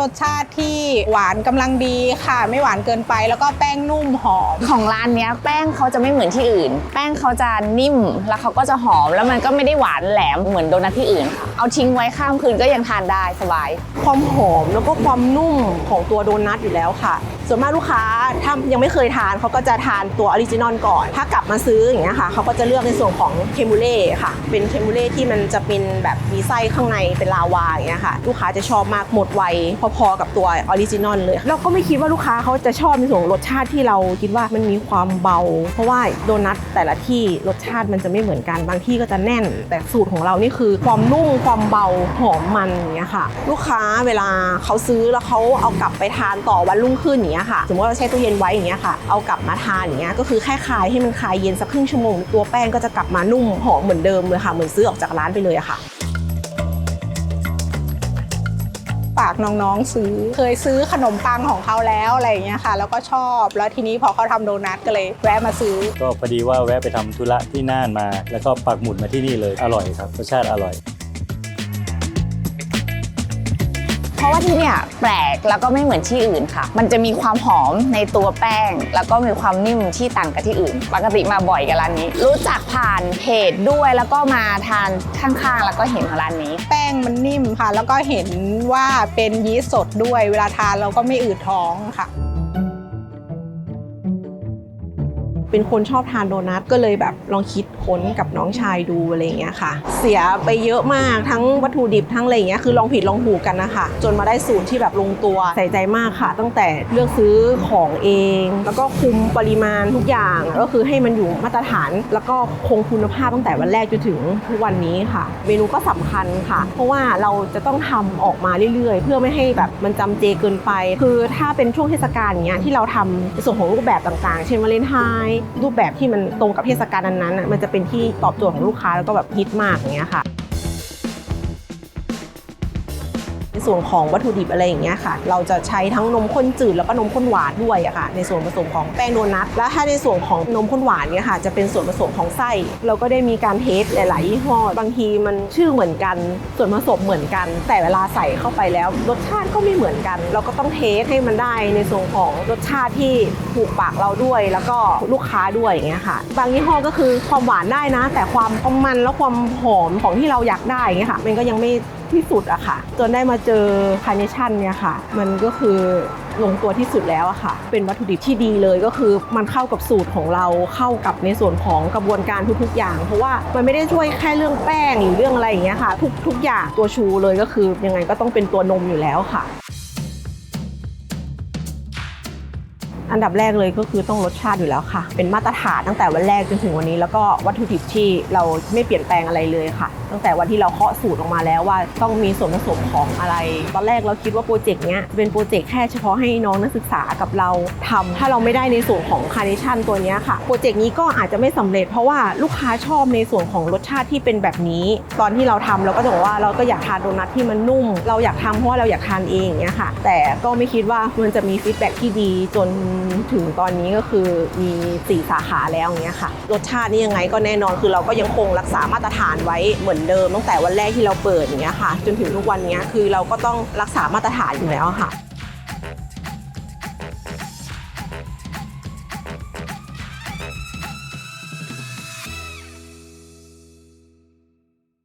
รสชาติที่หวานกำลังดีค่ะ ไม่หวานเกินไปแล้วก็แป้งนุ่มหอม ของร้านเนี้ยแป้งเขาจะไม่เหมือนที่อื่น แป้งเขาจะนิ่มแล้วเขาก็จะหอมแล้วมันก็ไม่ได้หวานแหลมเหมือนโดนัทที่อื่นค่ะ เอาทิ้งไว้ข้ามคืนก็ยังทานได้สบาย ความหอมแล้วก็ความนุ่มของตัวโดนัทอยู่แล้วค่ะ ส่วนมากลูกค้าถ้ายังไม่เคยทานเขาก็จะทานตัวออริจินอลก่อน ถ้ากลับมาซื้ออย่างเงี้ยค่ะเขาก็จะเลือกในส่วนของเคมูเล่ค่ะ เป็นเคมูเล่ที่มันจะเป็นแบบมีไส้ข้างในเป็นลาวาอย่างเงี้ยค่ะ ลูกค้าจะชอบมากหมดไวพอๆกับตัวออริจินอลเลยเราก็ไม่คิดว่าลูกค้าเขาจะชอบในส่วนรสชาติที่เราคิดว่ามันมีความเบา เพราะว่าโดนัทแต่ละที่รสชาติมันจะไม่เหมือนกันบางที่ก็จะแน่น แต่สูตรของเรานี่คือความนุ่มความเบาหอมมันอย่างเงี้ยค่ะ ลูกค้าเวลาเขาซื้อแล้วเขาเอากลับไปทานต่อวันรุ่งขึ้นอย่างเงี้ยค่ะสมมติว่าเราแช่ตู้เย็นไว้อย่างเงี้ยค่ะเอากลับมาทานอย่างเงี้ยก็คือแค่คายให้มันคายเย็นสักครึ่งชั่วโมงตัวแป้งก็จะกลับมานุ่มหอมเหมือนเดิมเลยค่ะเหมือนซื้อออกจากร้านไปเลยอะค่ะ น้องๆซื้อ เคยซื้อขนมปังของเขาแล้วอะไรอย่างเงี้ยค่ะ แล้วก็ชอบแล้วทีนี้พอเขาทำโดนัทก็เลยแวะมาซื้อ ก็พอดีว่าแวะไปทำธุระที่น่านมา แล้วก็ปักหมุดมาที่นี่เลยอร่อยครับรสชาติอร่อย เพราะว่าที่เนี่ยแปลกแล้วก็ไม่เหมือนที่อื่นค่ะ มันจะมีความหอมในตัวแป้ง แล้วก็มีความนิ่มที่ต่างกับที่อื่น ปกติมาบ่อยกับร้านนี้ รู้จักผ่านเพจด้วยแล้วก็มาทานข้างๆ แล้วก็เห็นของร้านนี้ แป้งมันนิ่มค่ะ แล้วก็เห็นว่าเป็นยีสต์สดด้วย เวลาทานเราก็ไม่อืดท้องค่ะ เป็นคนชอบทานโดนัทก็เลยแบบลองคิดค้นกับน้องชายดูอะไรเงี้ยค่ะ เสียไปเยอะมากทั้งวัตถุดิบทั้งอะไรเงี้ยคือลองผิดลองถูกกันนะคะ จนมาได้สูตรที่แบบลงตัวใส่ใจมากค่ะ ตั้งแต่เลือกซื้อของเอง แล้วก็คุมปริมาณทุกอย่างก็คือให้มันอยู่มาตรฐาน แล้วก็คงคุณภาพตั้งแต่วันแรกจนถึงทุกวันนี้ค่ะ เมนูก็สำคัญค่ะ เพราะว่าเราจะต้องทำออกมาเรื่อยๆ เพื่อไม่ให้แบบมันจำเจเกินไป คือถ้าเป็นช่วงเทศกาลเงี้ยที่เราทำในส่วนของรูปแบบต่างๆ เช่นวาเลนไทน์รูปแบบที่มันตรงกับเทศกาลนั้นๆน่ะมันจะเป็นที่ตอบโจทย์ของลูกค้าแล้วก็แบบฮิตมากอย่างเงี้ยค่ะ ส่วนของวัตถุดิบอะไรอย่างเงี้ยค่ะ เราจะใช้ทั้งนมข้นจืดแล้วก็นมข้นหวานด้วยอะค่ะ ในส่วนผสมของแป้งโดนัท และถ้าในส่วนของนมข้นหวานเนี่ยค่ะ จะเป็นส่วนผสมของไส้ เราก็ได้มีการเทสหลายๆยี่ห้อ บางทีมันชื่อเหมือนกัน ส่วนผสมเหมือนกัน แต่เวลาใส่เข้าไปแล้ว รสชาติก็ไม่เหมือนกัน เราก็ต้องเทสให้มันได้ในส่วนของรสชาติที่ถูกปากเราด้วย แล้วก็ลูกค้าด้วยอย่างเงี้ยค่ะ บางยี่ห้อก็คือความหวานได้นะ แต่ความความมันและความหอมของที่เราอยากได้อย่างเงี้ยค่ะ มันก็ยังไม่ ที่สุดอะค่ะ จนได้มาเจอคาร์เนชั่นเนี่ยค่ะ มันก็คือลงตัวที่สุดแล้วอะค่ะ เป็นวัตถุดิบที่ดีเลยก็คือมันเข้ากับสูตรของเราเข้ากับในส่วนของกระบวนการทุกๆ อย่าง เพราะว่ามันไม่ได้ช่วยแค่เรื่องแป้งหรือเรื่องอะไรอย่างเงี้ยค่ะ ทุกๆอย่างตัวชูเลยก็คือยังไงก็ต้องเป็นตัวนมอยู่แล้วค่ะ อันดับแรกเลยก็คือต้องรสชาติอยู่แล้วค่ะ เป็นมาตรฐานตั้งแต่วันแรกจนถึงวันนี้ แล้วก็วัตถุดิบที่เราไม่เปลี่ยนแปลงอะไรเลยค่ะ ตั้งแต่วันที่เราเคาะสูตรออกมาแล้วว่าต้องมีส่วนผสมของอะไร ตอนแรกเราคิดว่าโปรเจกต์เนี้ยเป็นโปรเจกต์แค่เฉพาะให้น้องนักศึกษากับเราทำถ้าเราไม่ได้ในส่วนของคาร์เนชั่นตัวนี้ค่ะโปรเจกต์นี้ก็อาจจะไม่สำเร็จเพราะว่าลูกค้าชอบในส่วนของรสชาติที่เป็นแบบนี้ ตอนที่เราทำเราก็จะบอกว่าเราก็อยากทานโดนัทที่มันนุ่ม เราอยากทำเพราะว่าเราอยากทานเองอย่างเงี้ยค่ะ แต่ก็ไม่คิดว่ามันจะมีฟีดแบ็ที่ดีจนถึงตอนนี้ก็คือมีสี่สาขาแล้วอย่างเงี้ยค่ะ รสชาตินี่ยังไงก็แน่นอนคือเราก็ยังคงรักษามาตรฐานไว้เหมือนเดิมตั้งแต่วันแรกที่เราเปิดอย่างเงี้ยค่ะ จนถึงทุกวันเนี้ยคือเราก็ต้องรักษามาตรฐานอยู่แล้วค่ะ